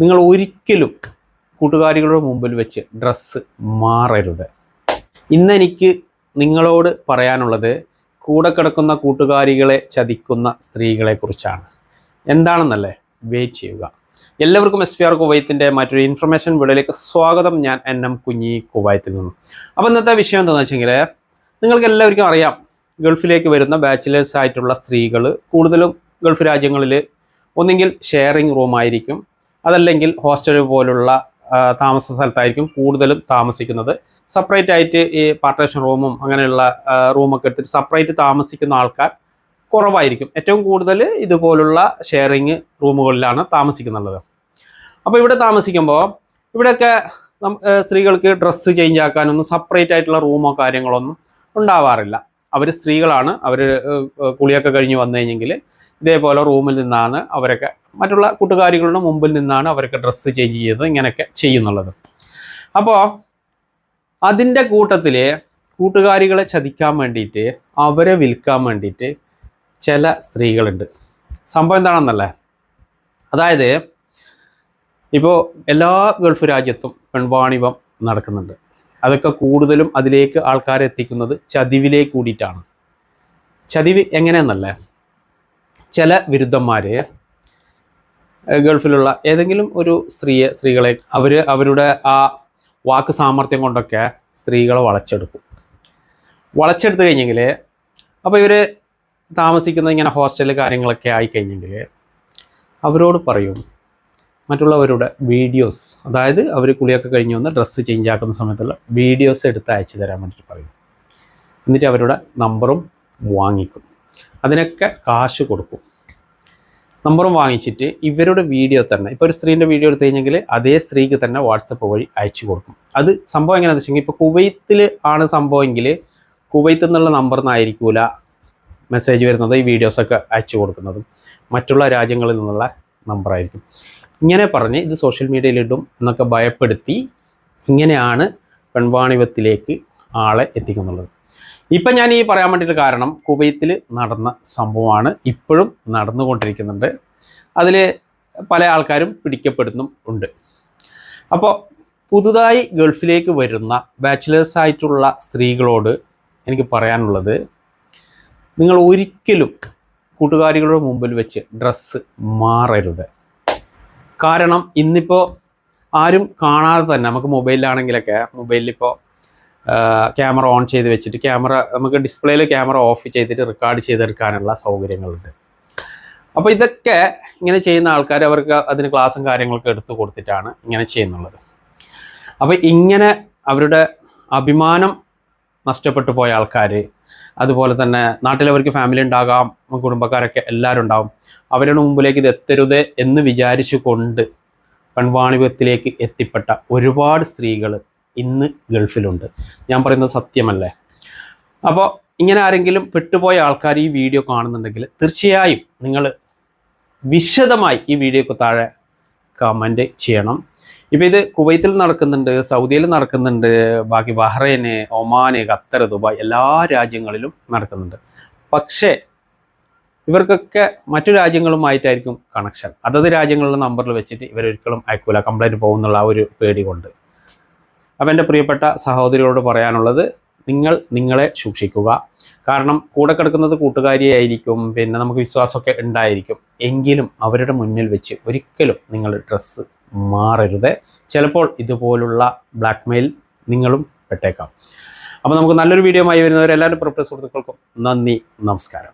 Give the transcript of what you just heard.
നിങ്ങൾ ഒരിക്കലും കൂട്ടുകാരികളുടെ മുമ്പിൽ വെച്ച് ഡ്രസ്സ് മാറരുത്. ഇന്നെനിക്ക് നിങ്ങളോട് പറയാനുള്ളത് കൂടെ കിടക്കുന്ന കൂട്ടുകാരികളെ ചതിക്കുന്ന സ്ത്രീകളെ കുറിച്ചാണ്. എന്താണെന്നല്ലേ? വെയിറ്റ് ചെയ്യുക. എല്ലാവർക്കും എസ് പി ആർ കുവൈത്തിന്റെ മറ്റൊരു ഇൻഫർമേഷൻ വീഡിയോയിലേക്ക് സ്വാഗതം. ഞാൻ എൻ എം കുഞ്ഞി കുവൈത്തിൽ നിന്നും. അപ്പോൾ ഇന്നത്തെ വിഷയം എന്താണെന്ന് വെച്ചെങ്കിൽ നിങ്ങൾക്ക് എല്ലാവർക്കും അറിയാം ഗൾഫിലേക്ക് വരുന്ന ബാച്ചിലേഴ്സ് ആയിട്ടുള്ള സ്ത്രീകൾ കൂടുതലും ഗൾഫ് രാജ്യങ്ങളിൽ ഒന്നെങ്കിൽ ഷെയറിംഗ് റൂം ആയിരിക്കും അതല്ലെങ്കിൽ ഹോസ്റ്റൽ പോലുള്ള താമസ സ്ഥലത്തായിരിക്കും കൂടുതലും താമസിക്കുന്നത്. സെപ്പറേറ്റ് ആയിട്ട് ഈ പാർട്ടേഷൻ റൂമും അങ്ങനെയുള്ള റൂമൊക്കെ എടുത്തിട്ട് സെപ്പറേറ്റ് താമസിക്കുന്ന ആൾക്കാർ കുറവായിരിക്കും. ഏറ്റവും കൂടുതൽ ഇതുപോലുള്ള ഷെയറിങ് റൂമുകളിലാണ് താമസിക്കുന്നുള്ളത് അപ്പോൾ ഇവിടെ താമസിക്കുമ്പോൾ ഇവിടെയൊക്കെ സ്ത്രീകൾക്ക് ഡ്രസ്സ് ചേഞ്ച് ആക്കാനൊന്നും സെപ്പറേറ്റ് ആയിട്ടുള്ള റൂമോ കാര്യങ്ങളൊന്നും ഉണ്ടാവാറില്ല. അവർ സ്ത്രീകളാണ്. അവർ കുളിയൊക്കെ കഴിഞ്ഞ് വന്നു കഴിഞ്ഞെങ്കിൽ ഇതേപോലെ റൂമിൽ നിന്നാണ് അവരൊക്കെ മറ്റുള്ള കൂട്ടുകാരികളുടെ മുമ്പിൽ നിന്നാണ് അവരൊക്കെ ഡ്രസ്സ് ചേഞ്ച് ചെയ്തത് ഇങ്ങനെയൊക്കെ ചെയ്യുന്നുള്ളത്. അപ്പോൾ അതിന്റെ കൂട്ടത്തിൽ കൂട്ടുകാരികളെ ചതിക്കാൻ വേണ്ടിയിട്ട് അവരെ വിൽക്കാൻ വേണ്ടിയിട്ട് ചില സ്ത്രീകളുണ്ട്. സംഭവം എന്താണെന്നല്ലേ? അതായത് ഇപ്പോൾ എല്ലാ ഗൾഫ് രാജ്യത്തും പെൺവാണിഭം നടക്കുന്നുണ്ട്. അതൊക്കെ കൂടുതലും അതിലേക്ക് ആൾക്കാരെ എത്തിക്കുന്നത് ചതിവിലേക്ക് കൂടിയിട്ടാണ്. ചതിവ് എങ്ങനെയെന്നല്ലേ? ചില വിരുദ്ധന്മാർ ഗൾഫിലുള്ള ഏതെങ്കിലും ഒരു സ്ത്രീയെ സ്ത്രീകളെ അവർ അവരുടെ ആ വാക്ക് സാമർഥ്യം കൊണ്ടൊക്കെ സ്ത്രീകളെ വളച്ചെടുക്കും. വളച്ചെടുത്ത് കഴിഞ്ഞെങ്കിൽ അപ്പോൾ ഇവർ താമസിക്കുന്ന ഇങ്ങനെ ഹോസ്റ്റൽ കാര്യങ്ങളൊക്കെ ആയിക്കഴിഞ്ഞെങ്കിൽ അവരോട് പറയും മറ്റുള്ളവരുടെ വീഡിയോസ് അതായത് അവർ കുളിയൊക്കെ കഴിഞ്ഞ് വന്ന് ഡ്രസ്സ് ചേഞ്ച് ആക്കുന്ന സമയത്തുള്ള വീഡിയോസ് എടുത്ത് അയച്ചു തരാൻ വേണ്ടിയിട്ട് പറയും. എന്നിട്ട് അവരുടെ നമ്പറും വാങ്ങിക്കും. അതിനൊക്കെ കാശ് കൊടുക്കും. നമ്പറും വാങ്ങിച്ചിട്ട് ഇവരുടെ വീഡിയോ തന്നെ ഇപ്പോൾ ഒരു സ്ത്രീന്റെ വീഡിയോ എടുത്തു കഴിഞ്ഞെങ്കിൽ അതേ സ്ത്രീക്ക് തന്നെ വാട്സപ്പ് വഴി അയച്ചു കൊടുക്കും. അത് സംഭവം എങ്ങനെയാണെന്ന് വെച്ചെങ്കിൽ ഇപ്പോൾ കുവൈത്തിൽ ആണ് സംഭവമെങ്കിൽ കുവൈത്തിൽ നിന്നുള്ള നമ്പറിൽ നിന്നായിരിക്കൂല മെസ്സേജ് വരുന്നത് ഈ വീഡിയോസൊക്കെ അയച്ചു കൊടുക്കുന്നതും മറ്റുള്ള രാജ്യങ്ങളിൽ നിന്നുള്ള നമ്പറായിരിക്കും ഇങ്ങനെ പറഞ്ഞ് ഇത് സോഷ്യൽ മീഡിയയിൽ ഇടും എന്നൊക്കെ ഭയപ്പെടുത്തി ഇങ്ങനെയാണ് പെൺവാണിഭത്തിലേക്ക് ആളെ എത്തിക്കുന്നുള്ളത്. ഇപ്പം ഞാൻ ഈ പറയാൻ വേണ്ടിയിട്ട് കാരണം കുവൈത്തിൽ നടന്ന സംഭവമാണ് ഇപ്പോഴും നടന്നുകൊണ്ടിരിക്കുന്നുണ്ട്. അതിൽ പല ആൾക്കാരും പിടിക്കപ്പെടുന്നും ഉണ്ട്. അപ്പോൾ പുതുതായി ഗൾഫിലേക്ക് വരുന്ന ബാച്ചിലേഴ്സ് ആയിട്ടുള്ള സ്ത്രീകളോട് എനിക്ക് പറയാനുള്ളത് നിങ്ങൾ ഒരിക്കലും കൂട്ടുകാരികളുടെ മുമ്പിൽ വെച്ച് ഡ്രസ്സ് മാറരുത്. കാരണം ഇന്നിപ്പോൾ ആരും കാണാതെ തന്നെ നമുക്ക് മൊബൈലിലാണെങ്കിലൊക്കെ മൊബൈലിൽ ഇപ്പോൾ ക്യാമറ ഓൺ ചെയ്ത് വെച്ചിട്ട് ക്യാമറ നമുക്ക് ഡിസ്പ്ലേയിൽ ക്യാമറ ഓഫ് ചെയ്തിട്ട് റെക്കോർഡ് ചെയ്തെടുക്കാനുള്ള സൗകര്യങ്ങളുണ്ട്. അപ്പോൾ ഇതൊക്കെ ഇങ്ങനെ ചെയ്യുന്ന ആൾക്കാർ അവർക്ക് അതിന് ക്ലാസ്സും കാര്യങ്ങളൊക്കെ എടുത്തു കൊടുത്തിട്ടാണ് ഇങ്ങനെ ചെയ്യുന്നുള്ളത്. അപ്പോൾ ഇങ്ങനെ അവരുടെ അഭിമാനം നഷ്ടപ്പെട്ടു പോയ ആൾക്കാർ അതുപോലെ തന്നെ നാട്ടിലവർക്ക് ഫാമിലി ഉണ്ടാകാം കുടുംബക്കാരൊക്കെ എല്ലാവരും ഉണ്ടാവും അവരുടെ മുമ്പിലേക്ക് ഇത് എത്തരുത് എന്ന് വിചാരിച്ചു കൊണ്ട് പെൺവാണിഭത്തിലേക്ക് എത്തിപ്പെട്ട ഒരുപാട് സ്ത്രീകൾ ഇന്ന് ഗൾഫിലുണ്ട്. ഞാൻ പറയുന്നത് സത്യമല്ലേ? അപ്പോൾ ഇങ്ങനെ ആരെങ്കിലും പെട്ടുപോയ ആൾക്കാർ ഈ വീഡിയോ കാണുന്നുണ്ടെങ്കിൽ തീർച്ചയായും നിങ്ങൾ വിശദമായി ഈ വീഡിയോക്ക് താഴെ കമന്റ് ചെയ്യണം. ഇപ്പോൾ ഇത് കുവൈത്തിൽ നടക്കുന്നുണ്ട് സൗദിയിൽ നടക്കുന്നുണ്ട് ബാക്കി ബഹ്റൈന് ഒമാന് ഖത്തർ ദുബായ് എല്ലാ രാജ്യങ്ങളിലും നടക്കുന്നുണ്ട്. പക്ഷേ ഇവർക്കൊക്കെ മറ്റു രാജ്യങ്ങളുമായിട്ടായിരിക്കും കണക്ഷൻ അതത് രാജ്യങ്ങളുടെ നമ്പറിൽ വെച്ചിട്ട് ഇവരൊരിക്കലും അയക്കൂല കംപ്ലൈന്റ് പോകുന്നുള്ള ആ ഒരു പേടി കൊണ്ട്. അപ്പം എന്റെ പ്രിയപ്പെട്ട സഹോദരിയോട് പറയാനുള്ളത് നിങ്ങൾ നിങ്ങളെ സൂക്ഷിക്കുക. കാരണം കൂടെ കിടക്കുന്നത് കൂട്ടുകാരിയായിരിക്കും പിന്നെ നമുക്ക് വിശ്വാസമൊക്കെ ഉണ്ടായിരിക്കും. എങ്കിലും അവരുടെ മുന്നിൽ വെച്ച് ഒരിക്കലും നിങ്ങൾ ഡ്രസ്സ് മാറരുത്. ചിലപ്പോൾ ഇതുപോലുള്ള ബ്ലാക്ക് മെയിൽ നിങ്ങളും പെട്ടേക്കാം. അപ്പോൾ നമുക്ക് നല്ലൊരു വീഡിയോ ആയി വരുന്നവരെല്ലാവരും പ്രൊഫസ് സുഹൃത്തുക്കൾക്കും നന്ദി നമസ്കാരം.